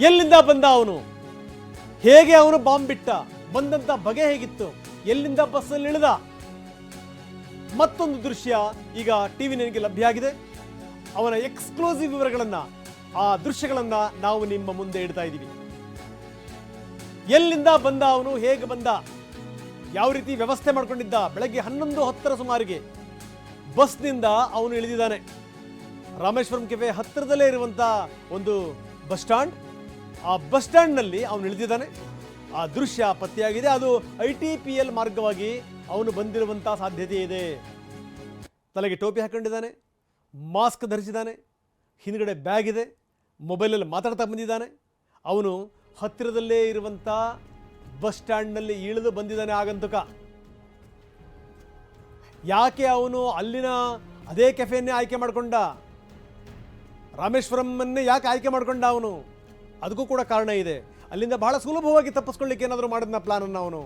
ಎಲ್ಲಿಂದ ಬಂದ ಅವನು? ಹೇಗೆ ಅವನು ಬಾಂಬ್ ಬಿಟ್ಟ? ಬಂದಂತ ಬಗೆ ಹೇಗಿತ್ತು? ಎಲ್ಲಿಂದ ಬಸ್ಸಲ್ಲಿ ಇಳಿದ? ಮತ್ತೊಂದು ದೃಶ್ಯ ಈಗ ಟಿವಿ ನನಗೆ ಲಭ್ಯ ಆಗಿದೆ. ಅವನ ಎಕ್ಸ್ಕ್ಲೂಸಿವ್ ವಿವರಗಳನ್ನ, ಆ ದೃಶ್ಯಗಳನ್ನ ನಾವು ನಿಮ್ಮ ಮುಂದೆ ಇಡ್ತಾ ಇದ್ದೀವಿ. ಎಲ್ಲಿಂದ ಬಂದ ಅವನು? ಹೇಗೆ ಬಂದ? ಯಾವ ರೀತಿ ವ್ಯವಸ್ಥೆ ಮಾಡ್ಕೊಂಡಿದ್ದ? ಬೆಳಗ್ಗೆ ಹನ್ನೊಂದು ಹತ್ತರ ಸುಮಾರಿಗೆ ಬಸ್ನಿಂದ ಅವನು ಇಳಿದಿದ್ದಾನೆ. ರಾಮೇಶ್ವರಂ ಕೆಫೆ ಹತ್ತಿರದಲ್ಲೇ ಇರುವಂತ ಒಂದು ಬಸ್ ಸ್ಟಾಂಡ್ ಆ ಬಸ್ ಸ್ಟ್ಯಾಂಡ್ನಲ್ಲಿ ಅವನು ಇಳಿದಿದ್ದಾನೆ ಆ ದೃಶ್ಯ ಪತ್ತೆಯಾಗಿದೆ. ಅದು ಐ ಟಿ ಪಿ ಎಲ್ ಮಾರ್ಗವಾಗಿ ಅವನು ಬಂದಿರುವಂಥ ಸಾಧ್ಯತೆ ಇದೆ. ತಲೆಗೆ ಟೋಪಿ ಹಾಕೊಂಡಿದ್ದಾನೆ. ಮಾಸ್ಕ್ ಧರಿಸಿದ್ದಾನೆ. ಹಿಂದ್ಗಡೆ ಬ್ಯಾಗ್ ಇದೆ. ಮೊಬೈಲಲ್ಲಿ ಮಾತಾಡ್ತಾ ಬಂದಿದ್ದಾನೆ. ಅವನು ಹತ್ತಿರದಲ್ಲೇ ಇರುವಂಥ ಬಸ್ ಸ್ಟ್ಯಾಂಡ್ನಲ್ಲಿ ಇಳಿದು ಬಂದಿದ್ದಾನೆ ಆಗಂತುಕ. ಯಾಕೆ ಅವನು ಅಲ್ಲಿನ ಅದೇ ಕೆಫೆಯನ್ನೇ ಆಯ್ಕೆ ಮಾಡಿಕೊಂಡ? ರಾಮೇಶ್ವರಮ್ಮನ್ನೇ ಯಾಕೆ ಆಯ್ಕೆ ಮಾಡಿಕೊಂಡ ಅವನು? ಅದಕ್ಕೂ ಕೂಡ ಕಾರಣ ಇದೆ. ಅಲ್ಲಿಂದ ಬಹಳ ಸುಲಭವಾಗಿ ತಪ್ಪಿಸ್ಕೊಳ್ಳಿಕ್ಕೆ ಏನಾದರೂ ಮಾಡಿದ್ನ ಪ್ಲಾನನ್ನು ಅವನು.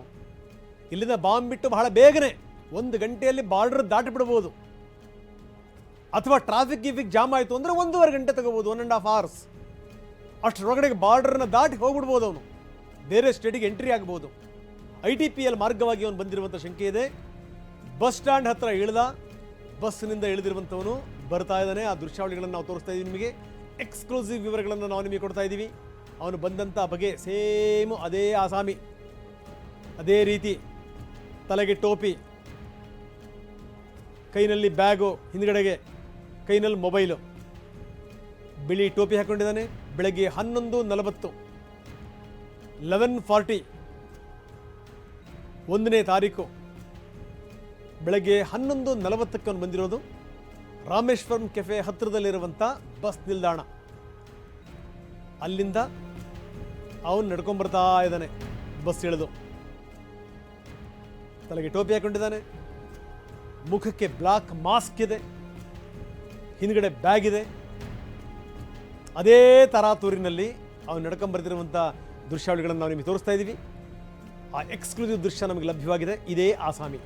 ಇಲ್ಲಿಂದ ಬಾಂಬ್ ಬಿಟ್ಟು ಬಹಳ ಬೇಗನೆ ಒಂದು ಗಂಟೆಯಲ್ಲಿ ಬಾರ್ಡರ್ ದಾಟಿ ಬಿಡ್ಬೋದು ಅಥವಾ ಟ್ರಾಫಿಕ್ ಗಿಫಿಕ್ ಜಾಮ್ ಆಯಿತು ಅಂದರೆ ಒಂದೂವರೆ ಗಂಟೆ ತಗೋಬೋದು ಒನ್ ಆ್ಯಂಡ್ ಹಾಫ್ ಅವರ್ಸ್ ಅಷ್ಟರೊಳಗಡೆಗೆ ಬಾರ್ಡರ್ನ ದಾಟಿ ಹೋಗ್ಬಿಡ್ಬೋದು ಅವನು. ಬೇರೆ ಸ್ಟೇಟಿಗೆ ಎಂಟ್ರಿ ಆಗ್ಬೋದು. ಐ ಟಿ ಪಿ ಎಲ್ ಮಾರ್ಗವಾಗಿ ಅವನು ಬಂದಿರುವಂಥ ಶಂಕೆ ಇದೆ. ಬಸ್ ಸ್ಟ್ಯಾಂಡ್ ಹತ್ರ ಇಳಿದ, ಬಸ್ನಿಂದ ಇಳಿದಿರುವಂಥವನು ಬರ್ತಾ ಇದ್ದಾನೆ. ಆ ದೃಶ್ಯಾವಳಿಗಳನ್ನು ನಾವು ತೋರಿಸ್ತಾ ಇದ್ದೀವಿ ನಿಮಗೆ. ಎಕ್ಸ್ಕ್ಲೂಸಿವ್ ವಿವರಗಳನ್ನು ನಾವು ನಿಮಗೆ ಕೊಡ್ತಾ ಇದ್ದೀವಿ ಅವನು ಬಂದಂಥ ಬಗೆ ಸೇಮು ಅದೇ ಆಸಾಮಿ. ಅದೇ ರೀತಿ ತಲೆಗೆ ಟೋಪಿ, ಕೈನಲ್ಲಿ ಬ್ಯಾಗು, ಹಿಂದ್ಗಡೆಗೆ ಕೈನಲ್ಲಿ ಮೊಬೈಲು. ಬಿಳಿ ಟೋಪಿ ಹಾಕೊಂಡಿದ್ದಾನೆ, ಬೆಳಗ್ಗೆ ಹನ್ನೊಂದು ನಲವತ್ತು. ಲೆವೆನ್ ಫಾರ್ಟಿ ಒಂದನೇ ತಾರೀಕು. ಬೆಳಗ್ಗೆ ಹನ್ನೊಂದು ನಲವತ್ತಕ್ಕೆ ಅವನು ಬಂದಿರೋದು. ರಾಮೇಶ್ವರಂ ಕೆಫೆ ಹತ್ತಿರದಲ್ಲಿರುವಂಥ ಬಸ್ ನಿಲ್ದಾಣ. ಅಲ್ಲಿಂದ ಅವನು ನಡ್ಕೊಂಬರ್ತಾ ಇದ್ದಾನೆ. ಬಸ್ ಇಳಿದು. ತಲೆಗೆ ಟೋಪಿ ಹಾಕೊಂಡಿದ್ದಾನೆ. ಮುಖಕ್ಕೆ ಬ್ಲಾಕ್ ಮಾಸ್ಕ್ ಇದೆ. ಹಿಂದ್ಗಡೆ ಬ್ಯಾಗ್ ಇದೆ. ಅದೇ ತರಾತೂರಿನಲ್ಲಿ ಅವನು ನಡ್ಕೊಂಬರ್ತಿರುವಂಥ ದೃಶ್ಯಾವಳಿಗಳನ್ನು ನಾವು ನಿಮಗೆ ತೋರಿಸ್ತಾ ಇದ್ದೀವಿ. ಆ ಎಕ್ಸ್ಕ್ಲೂಸಿವ್ ದೃಶ್ಯ ನಮಗೆ ಲಭ್ಯವಾಗಿದೆ. ಇದೇ ಆಸಾಮಿ.